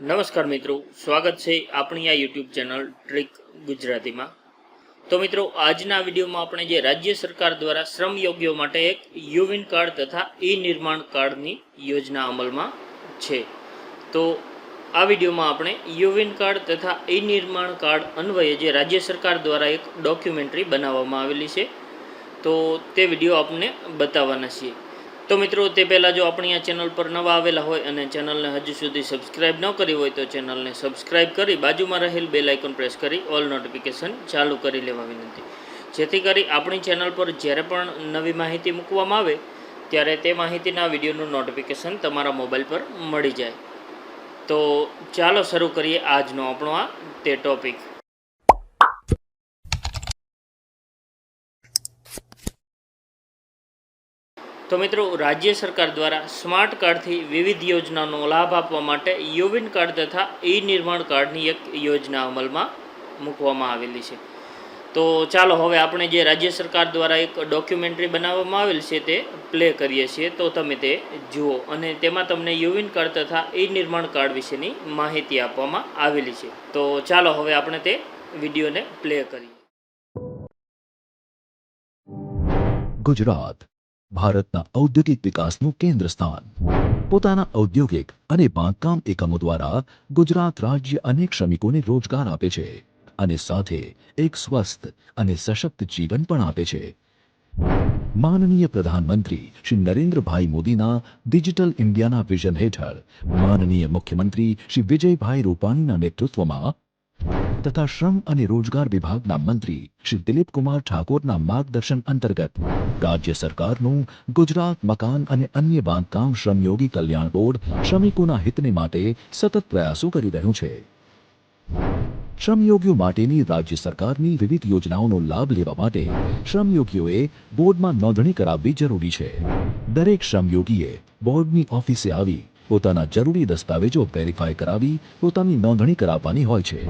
નમસ્કાર મિત્રો, સ્વાગત છે આપણી આ યુટ્યુબ ચેનલ ટ્રીક ગુજરાતીમાં. તો મિત્રો, આજના વિડીયોમાં આપણે જે રાજ્ય સરકાર દ્વારા શ્રમ યોગ્યો માટે એક યુવિન કાર્ડ તથા ઈ નિર્માણ કાર્ડની યોજના અમલમાં છે. તો આ વિડીયોમાં આપણે યુવિન કાર્ડ તથા ઈ નિર્માણ કાર્ડ અન્વયે જે રાજ્ય સરકાર દ્વારા એક ડોક્યુમેન્ટરી બનાવવામાં આવેલી છે. તો તે વીડિયો આપને બતાવવાના છીએ. તો મિત્રો, તે પહેલાં જો આપણી આ ચેનલ પર નવા આવેલા હોય અને ચેનલને હજુ સુધી સબસ્ક્રાઇબ ન કરી હોય તો ચેનલને સબસ્ક્રાઇબ કરી બાજુમાં રહેલ બેલ આઇકોન પ્રેસ કરી ઓલ નોટિફિકેશન ચાલુ કરી લેવા વિનંતી. જેથી કરી આપણી ચેનલ પર જ્યારે પણ નવી માહિતી મૂકવામાં આવે, ત્યારે તે માહિતીના વિડીયોનું નોટિફિકેશન તમારા મોબાઈલ પર મળી જાય. તો ચાલો શરૂ કરીએ આજનો આપણો આ તે ટોપિક. તો મિત્રો, રાજ્ય સરકાર દ્વારા સ્માર્ટ કાર્ડથી વિવિધ યોજનાનો લાભ આપવા માટે યુવિન કાર્ડ તથા ઈ નિર્માણ કાર્ડની એક યોજના અમલમાં મૂકવામાં આવેલી છે. તો ચાલો, હવે આપણે જે રાજ્ય સરકાર દ્વારા એક ડોક્યુમેન્ટરી બનાવવામાં આવેલ છે તે પ્લે કરીએ છીએ. તો તમે તે જુઓ અને તેમાં તમને યુવિન કાર્ડ તથા ઈ નિર્માણ કાર્ડ વિશેની માહિતી આપવામાં આવેલી છે. તો ચાલો, હવે આપણે તે વિડીયોને પ્લે કરીએ. ગુજરાત ભારતના ઔદ્યોગિક વિકાસનું કેન્દ્ર સ્થાન પોતાના ઔદ્યોગિક અને બાંધકામ એકમો દ્વારા ગુજરાત રાજ્ય અનેક શ્રમિકોને રોજગાર આપે છે અને સાથે એક સ્વસ્થ અને સશક્ત જીવન પણ આપે છે. માનનીય પ્રધાનમંત્રી શ્રી નરેન્દ્રભાઈ મોદીના ડિજિટલ ઇન્ડિયાના વિઝન હેઠળ માનનીય મુખ્યમંત્રી શ્રી વિજયભાઈ રૂપાણીના નેતૃત્વમાં તથા શ્રમ અને રોજગાર વિભાગના મંત્રી શ્રી દિલીપકુમાર ઠાકોરના માર્ગદર્શન અંતર્ગત રાજ્ય સરકારનું ગુજરાત મકાન અને અન્ય બાંધકામ શ્રમયોગી કલ્યાણ બોર્ડ શ્રમિકોના હિતને માટે સતત પ્રયાસો કરી રહ્યું છે. શ્રમયોગીઓ માટેની રાજ્ય સરકારની વિવિધ યોજનાઓનો લાભ લેવા માટે શ્રમયોગીઓએ બોર્ડમાં નોંધણી કરાવવી જરૂરી છે. દરેક શ્રમયોગીએ બોર્ડની ઓફિસે આવી પોતાના જરૂરી દસ્તાવેજો વેરીફાઈ કરાવી પોતાની નોંધણી કરાવવાની હોય છે.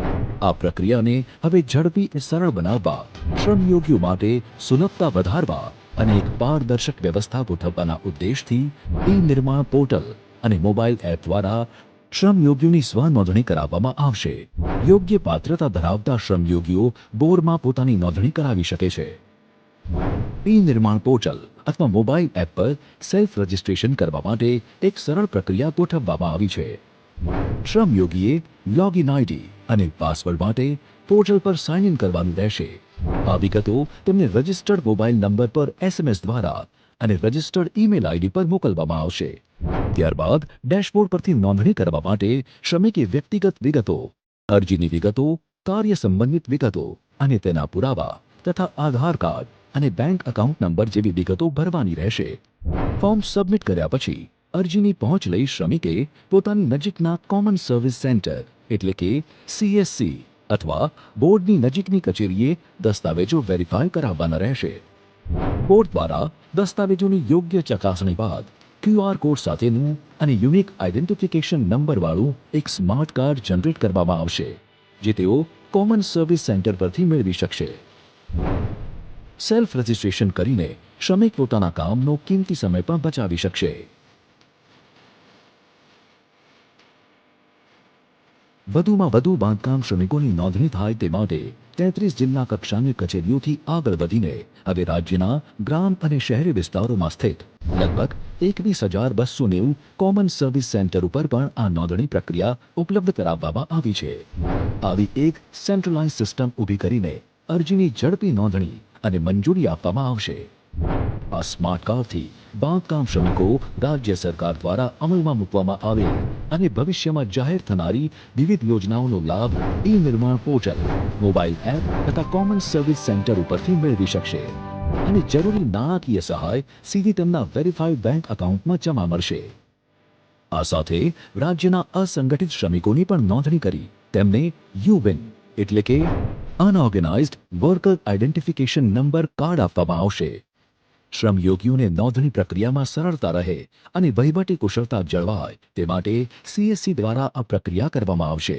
આ પ્રક્રિયાને હવે ઝડપી અને સરળ બનાવવા, શ્રમયોગીઓ માટે સુલભતા વધારવા અને એક પારદર્શક વ્યવસ્થા ગોઠવવાના ઉદ્દેશથી ઈ નિર્માણ પોર્ટલ અને મોબાઈલ એપ દ્વારા શ્રમયોગીઓની સ્વ નોંધણી કરાવવામાં આવશે. યોગ્ય પાત્રતા ધરાવતા શ્રમયોગીઓ બોર્ડમાં પોતાની નોંધણી કરાવી શકે છે. ઈ નિર્માણ પોર્ટલ અથવા મોબાઈલ એપ પર સેલ્ફ રજિસ્ટ્રેશન કરવા માટે એક સરળ પ્રક્રિયા ગોઠવવામાં આવી છે. શ્રમયોગીએ લોગિન આઈડી અને પાસવર્ડ માટે પોર્ટલ પર સાઇન ઇન કરવાનું રહેશે. આ વિગતો તેમને રજિસ્ટર્ડ મોબાઈલ નંબર પર એસએમએસ દ્વારા અને રજિસ્ટર્ડ ઈમેલ આઈડી પર મોકલવામાં આવશે. ત્યારબાદ ડેશબોર્ડ પરથી નોંધણી કરવા માટે શ્રમિકે વ્યક્તિગત વિગતો, અરજીની વિગતો, કાર્ય સંબંધિત વિગતો અને તેના પુરાવા તથા આધાર કાર્ડ અને બેંક એકાઉન્ટ નંબર જેવી વિગતો ભરવાની રહેશે. ફોર્મ સબમિટ કર્યા પછી અરજીની પહોંચ લઈ શ્રમિકે પોતાની નજીકના કોમન સર્વિસ સેન્ટર, એટલે કે સીએસસી અથવા બોર્ડની નજીકની કચેરીએ દસ્તાવેજો વેરીફાઈ કરાવવાના રહેશે. બોર્ડ દ્વારા દસ્તાવેજોની યોગ્ય ચકાસણી બાદ ક્યુઆર કોડ સાથેનું અને યુનિક આઇડેન્ટિફિકેશન નંબરવાળું એક સ્માર્ટ કાર્ડ જનરેટ કરવામાં આવશે, જે તેઓ કોમન સર્વિસ સેન્ટર પરથી મેળવી શકશે. સેલ્ફ રજિસ્ટ્રેશન કરીને શ્રમિક પોતાના કામનો કિંમતી સમય પણ બચાવી શકશે. વધુમાં વધુ બાંધકામ શ્રમિકોની નોંધણી થાય તે માટે તેત્રીસ જિલ્લા કક્ષાની કચેરીઓથી આગળ વધીને હવે રાજ્યના ગ્રામ અને શહેરી વિસ્તારોમાં સ્થિત લગભગ એકવીસ હજાર બસો નેવું કોમન સર્વિસ સેન્ટર ઉપર પણ આ નોંધણી પ્રક્રિયા ઉપલબ્ધ કરાવવામાં આવી છે. આવી એક સેન્ટ્રલાઇઝ સિસ્ટમ ઊભી કરીને અરજીની ઝડપી નોંધણી અને મંજૂરી આપવામાં આવશે. આ સ્માર્ટ કાર્ડથી બાંધકામ શ્રમિકો રાજ્ય સરકાર દ્વારા અમલમાં મૂકવામાં આવે અને ભવિષ્યમાં જાહેર થનારી વિવિધ યોજનાઓનો લાભ e Nirman portal, mobile app તથા કોમન સર્વિસ સેન્ટર ઉપરથી મેળવી શકશે. અને જરૂરી નાણાકીય સહાય સીધી તેમના વેરીફાઈડ બેંક એકાઉન્ટમાં જમા મળશે. આ સાથે રાજ્યના અસંગઠિત શ્રમિકોની પણ નોંધણી કરી. તેમને યુવિન એટલે કે unorganised worker identification number card આપવામાં આવશે. શ્રમયોગીઓને નોંધણી પ્રક્રિયામાં સરળતા રહે અને વહીવટી કુશળતા જળવાય તે માટે સીએસસી દ્વારા આ પ્રક્રિયા કરવામાં આવશે.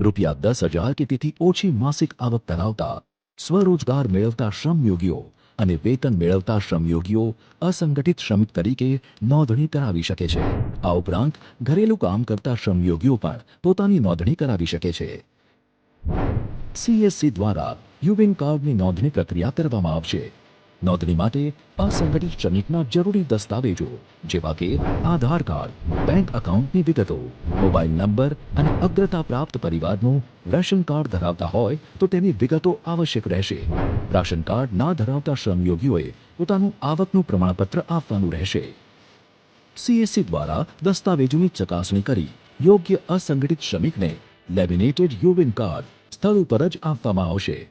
રૂપિયા દસ હજાર કે તેથી ઓછી માસિક આવક ધરાવતા, સ્વરોજગાર મેળવતા શ્રમયોગીઓ અને વેતન મેળવતા શ્રમયોગીઓ અસંગઠિત શ્રમિક તરીકે નોંધણી કરાવી શકે છે. આ ઉપરાંત ઘરેલું કામ કરતા શ્રમયોગીઓ પણ પોતાની નોંધણી કરાવી શકે છે. સીએસસી દ્વારા યુવિંગ કાર્ડની નોંધણી પ્રક્રિયા કરવામાં આવશે. નોંધણી માટે અસંગઠિત શ્રમિકના જરૂરી દસ્તાવેજો, જેવા કે આધાર કાર્ડ, બેંક એકાઉન્ટની વિગતો, મોબાઈલ નંબર અને અગ્રતા પ્રાપ્ત પરિવારનું રેશન કાર્ડ ધરાવતા હોય તો તેની વિગતો આવશ્યક રહેશે. રાશન કાર્ડ ના ધરાવતા શ્રમયોગીઓએ પોતાનું આવકનું પ્રમાણપત્ર આપવાનું રહેશે. સીએસસી દ્વારા દસ્તાવેજોની ચકાસણી કરી યોગ્ય અસંગઠિત શ્રમિકને લેમિનેટેડ યુવિન કાર્ડ સ્થળ ઉપર જ આપવામાં આવશે.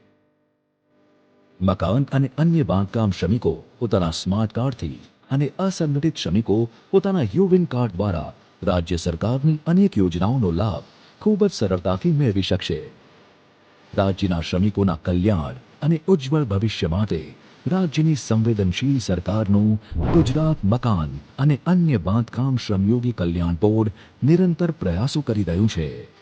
મકાન અને અન્ય બાંધકામ શ્રમિકો પોતાના સ્માર્ટ કાર્ડથી અને અસંગઠિત શ્રમિકો પોતાના યુવિન કાર્ડ દ્વારા રાજ્ય સરકારની અનેક યોજનાઓનો લાભ ખૂબ જ સરળતાથી મેળવી શકશે. રાજ્યના શ્રમિકોના કલ્યાણ અને ઉજ્જવળ ભવિષ્ય માટે રાજ્યની સંવેદનશીલ સરકારનું ગુજરાત મકાન અને અન્ય બાંધકામ શ્રમયોગી કલ્યાણ બોર્ડ નિરંતર પ્રયાસો કરી રહ્યું છે.